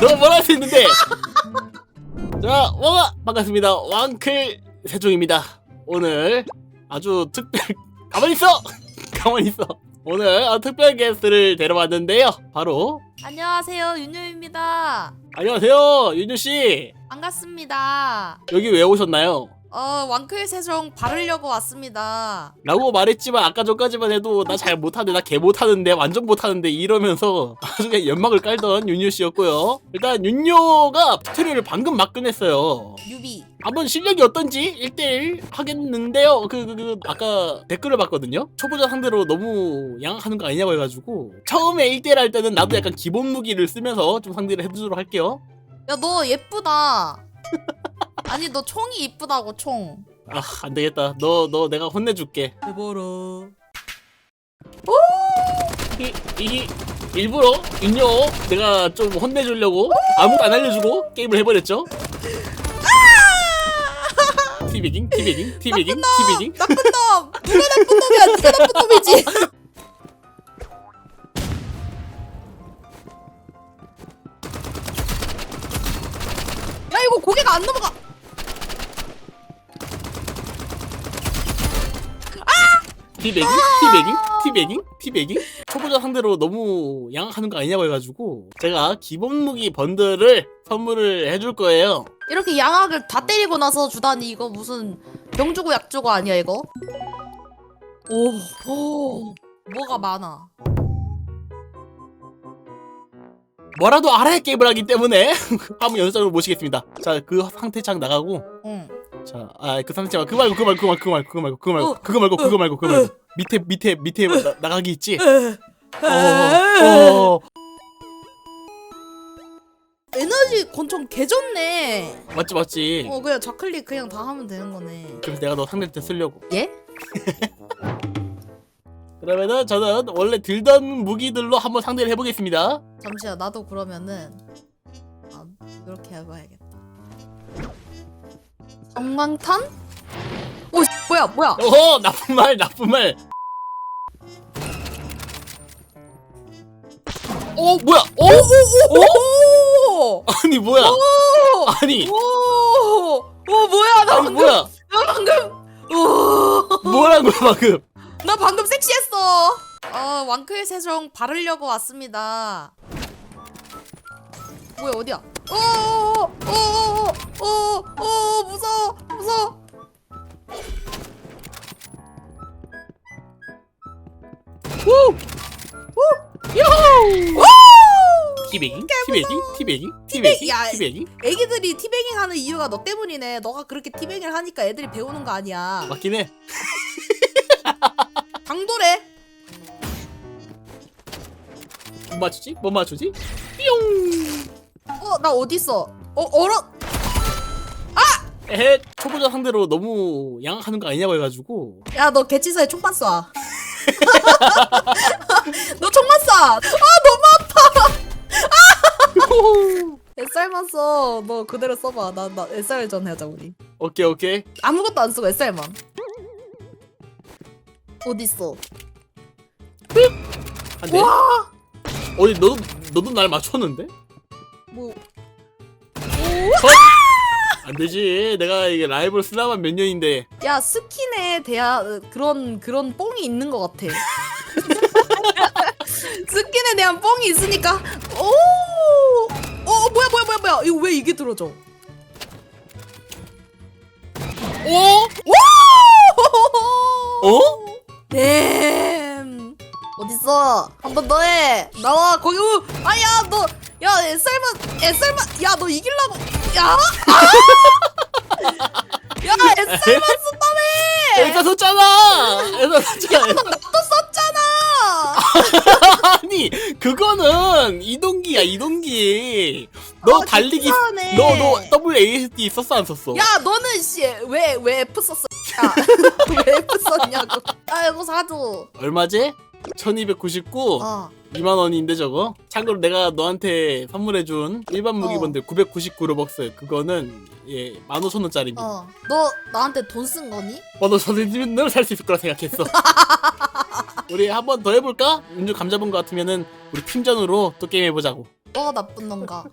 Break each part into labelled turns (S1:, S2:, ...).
S1: 너뭘할수 있는데? 자, 와가 반갑습니다. 왕클 세종입니다. 오늘 아주 특별 가만히 있어. 가만히 있어. 오늘 아주 특별 게스트를 데려왔는데요. 바로
S2: 안녕하세요 윤유입니다.
S1: 안녕하세요, 윤주 씨.
S2: 반갑습니다.
S1: 여기 왜 오셨나요?
S2: 어 왕클 세종 바르려고 왔습니다.
S1: 라고 말했지만 아까 전까지만 해도 나 잘 못하는데 나 개 못하는데 완전 못하는데 이러면서 아주 그냥 연막을 깔던 윤요 씨였고요. 일단 윤요가 스트리를 방금 막 끝냈어요.
S2: 유비.
S1: 한번 실력이 어떤지 1대1 하겠는데요. 그, 그, 그, 아까 댓글을 봤거든요. 초보자 상대로 너무 양악하는 거 아니냐고 해가지고. 처음에 1대1 할 때는 나도 약간 기본 무기를 쓰면서 좀 상대를 해주도록 할게요.
S2: 야 너 예쁘다. 아니 너 총이 이쁘다고 총.
S1: 아, 안 되겠다. 너, 너 내가 혼내줄게.
S2: 해보라.
S1: 이, 이, 일부러 윤요 내가 좀 혼내주려고 아무것도 안 알려주고 게임을 해버렸죠. 티베깅, 티베깅, 티베깅, 티베깅.
S2: 나쁜 놈. 누가 나쁜 놈이야? 네가 나쁜 놈이지. 야 이거 고개가 안 넘어가.
S1: 티베깅, 티베깅, 티베깅, 티베깅. 초보자 상대로 너무 양악하는 거 아니냐고 해가지고 제가 기본 무기 번들을 선물을 해줄 거예요.
S2: 이렇게 양악을 다 때리고 나서 주다니 이거 무슨 병 주고 약 주고 아니야 이거? 오, 오 뭐가 많아.
S1: 뭐라도 알아야 게임을 하기 때문에 한번 연습장으로 모시겠습니다. 자, 그 상태창 나가고
S2: 응.
S1: 자, 아, 그 상태창 그거 말고 그거 말고 그거 말고 그거 말고 그거 말고
S2: 어,
S1: 그거 말고 그거 말고 그거
S2: 어,
S1: 말고 밑에 밑에 밑에 나, 나가기 있지. 어,
S2: 어,
S1: 어,
S2: 에너지 권총 개 좋네.
S1: 맞지 맞지.
S2: 어 그냥 좌클릭 그냥 다 하면 되는 거네.
S1: 그래서 내가 너 상대 때 쓰려고.
S2: 예?
S1: 그러면은 저는 원래 들던 무기들로 한번 상대를 해보겠습니다.
S2: 잠시만 나도 그러면은 아 이렇게 해봐야겠다. 성광탄? 오 씨, 뭐야 뭐야?
S1: 어허 나쁜 말 나쁜 말. 어 뭐야? 어?
S2: 오!
S1: 아니 뭐야?
S2: 오!
S1: 아니
S2: 오! 오 뭐야 나
S1: 아니
S2: 방금
S1: 뭐야?
S2: 나 방금 오!
S1: 거야 방금?
S2: 나 방금 섹시했어. 어 왕클 세종 바르려고 왔습니다. 뭐야 어디야? 오오오오오오 무서워 무서워.
S1: 우!
S2: 오!
S1: 티베깅? 티베깅? 티베깅? 티베깅?
S2: 야,
S1: 티베깅?
S2: 애기들이 티뱅잉 하는 이유가 너 때문이네. 너가 그렇게 티뱅잉을 하니까 애들이 배우는 거 아니야.
S1: 맞긴 해.
S2: 강도래.
S1: 못 맞추지? 못 맞추지? 뿅!
S2: 어 나 어디 있어? 어 얼어.
S1: 에헤 초보자 상대로 너무 양악하는 거 아니냐고 해가지고
S2: 야 너 개치사에 총만 쏴. 너 총만 쏴. 아 너무 SR만 써. 너 그대로 써봐. 나, 나 SR 전 하자, 우리.
S1: 오케이 오케이
S2: 아무것도 안 쓰고 SR만. 어딨어?
S1: 한대
S2: 와!
S1: 어디 너도 너도 날 맞췄는데?
S2: 뭐.
S1: 안 되지 내가 이게 라이벌 쓰나만 몇 년인데
S2: 야, 스킨에 대한 그런, 그런 뽕이 있는 것 같아. 스킨에 대한 뽕이 있으니까, 오! 어, 뭐야, 뭐야, 뭐야, 뭐야. 이거 왜 이게 들어져?
S1: 어?
S2: 오!
S1: 어?
S2: 댐 어딨어 한 번 더 해 나와 거기 우 아야 너 야 SR만 SR만 야 너 이길라고 야! 아! 야 SR만 쓴다며!
S1: 애가 썼잖아! 애가 썼잖아!
S2: 너 나도 썼잖아!
S1: 아니 그거는 이동기야 이동기. 너
S2: 아,
S1: 달리기
S2: 괜찮네.
S1: 너너 WASD 썼어 안 썼어?
S2: 야 너는 씨왜왜 F 썼어? 야왜 F 썼냐고. 아 이거 사줘.
S1: 얼마지? 1299
S2: 어
S1: 2만 원인데 저거 참고로 내가 너한테 선물해준 일반 무기본들 999로벅스 그거는 예 15,000원짜리입니다
S2: 어. 너 나한테 돈 쓴 거니?
S1: 15,000원이면 살수 있을 거라 생각했어 우리 한 번 더 해볼까? 윤주 감 잡은 것 같으면은 우리 팀전으로 또 게임 해보자고.
S2: 뭐가 나쁜 놈가?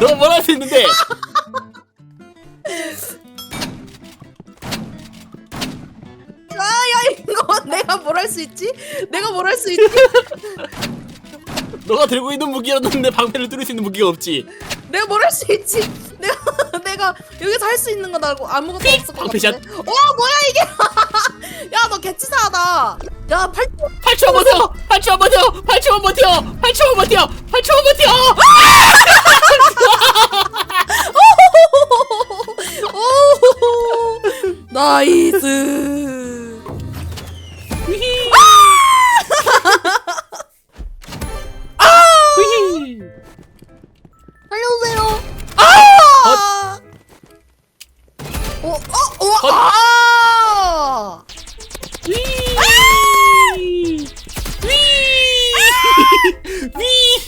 S1: 너뭘 할 수 있는데?
S2: 내가 뭘 할 수 있지? 내가 뭘 할 수 있지?
S1: 너가 들고 있는 무기였는데 방패를 뚫을 수 있는 무기가 없지.
S2: 내가 뭘 할 수 있지? 내가 내가 여기서 할 수 있는 건 알고 아무것도 없을 것
S1: 방패샷.
S2: 같은데. 어 뭐야 이게? 야 너 개치사하다. 야 팔.
S1: 8초만 버텨! 8초만 버텨! 8초만 버텨! 8초만 버텨! 8초만 버텨!
S2: 오 나이스. 살려주세요. 아! 어, 어, 어,
S1: 헛.
S2: 아!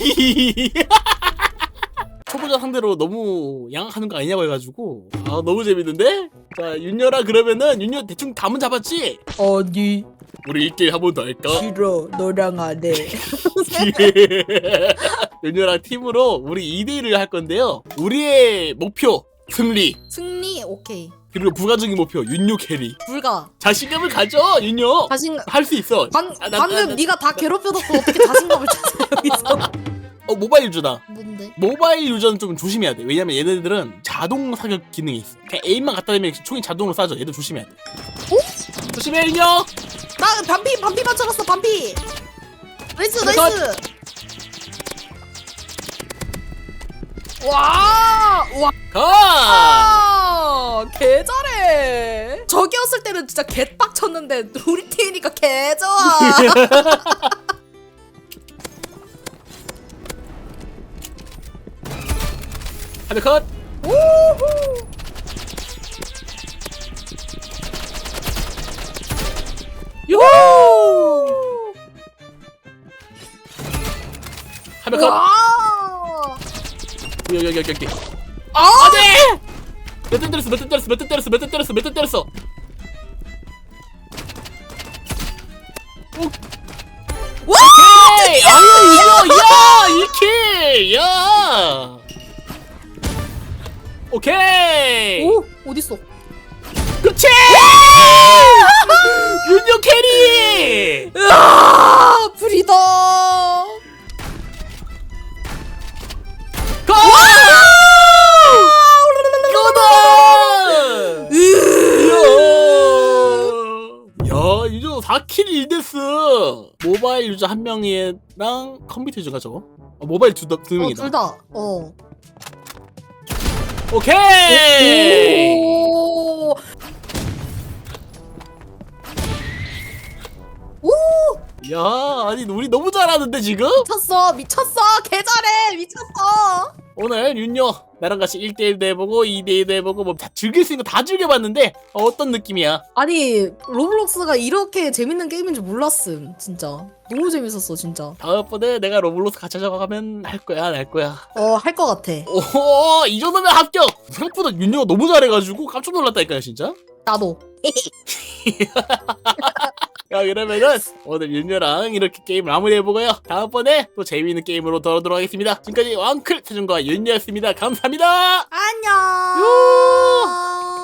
S1: 초보자 상대로 너무 양악하는 거 아니냐고 해가지고 아 너무 재밌는데? 자 윤여라 그러면은 윤여 대충 감은 잡았지?
S2: 아니
S1: 우리 1대1 한번 더 할까?
S2: 싫어 너랑 안 해.
S1: 윤여랑 팀으로 우리 2대1을 할 건데요. 우리의 목표 승리.
S2: 승리 오케이.
S1: 그리고 부가적인 목표 윤요 캐리.
S2: 불가.
S1: 자신감을 가져 윤요
S2: 자신
S1: 할수 있어.
S2: 방
S1: 아, 나-
S2: 방금
S1: 나- 나-
S2: 네가 다 괴롭혀놓고 어떻게 자신감을 찾아 여기서?
S1: 어 모바일 유저다.
S2: 뭔데?
S1: 모바일 유저는 좀 조심해야 돼. 왜냐면 얘네들은 자동 사격 기능이 있어. 그냥 에임만 갖다 대면 총이 자동으로 쏴져. 얘들 조심해야 돼. 조심해 윤요
S2: 나 반피 반피 맞춰봤어 반피. 나이스
S1: 컷.
S2: 나이스. 와, 와,
S1: 가
S2: 아, 개 잘해. 저기였을 때는 진짜 개빡 쳤는데 우리 팀이니까 개 좋아.
S1: 하나 컷
S2: 우후.
S1: 유후 하나 컷
S2: 와.
S1: 여기 여기 여기 여기.
S2: 아,
S1: 안돼 몇대 때렸어 몇 대 때렸어 몇 대 때렸어 몇 대 때렸어 몇 대 때렸어.
S2: 와!
S1: 오케이! 아유 이거 야이킬야! 오케이!
S2: 오, 어딨어?
S1: 그치! 윤영 캐리!
S2: 으아, 불이다.
S1: 4킬 1데스 모바일 유저 한 명이랑 컴퓨터 유저가 저거 어, 모바일 두, 두
S2: 어,
S1: 명이다
S2: 둘 다. 어.
S1: 오케이
S2: 오. 오,
S1: 야 아니 우리 너무 잘하는데 지금
S2: 미쳤어, 미쳤어, 개 잘해, 미쳤어.
S1: 오늘 윤요 나랑 같이 1대1도 해보고 2대2도 해보고 뭐 다 즐길 수 있는 거 다 즐겨봤는데 어, 어떤 느낌이야
S2: 아니 로블록스가 이렇게 재밌는 게임인 줄 몰랐음, 진짜. 너무 재밌었어, 진짜.
S1: 다음번에 내가 로블록스 같이 하자고 할 거야 안 할 거야
S2: 어, 할 것 같아.
S1: 오이 정도면 합격 생각보다 윤여가 너무 잘해가지고 깜짝 놀랐다니까요 진짜
S2: 나도.
S1: 야 그러면은 오늘 윤여랑 이렇게 게임 마무리 해보고요 다음번에 또 재미있는 게임으로 돌아오도록 하겠습니다 지금까지 왕클 세준과 윤여였습니다 감사합니다
S2: 안녕.
S1: 요!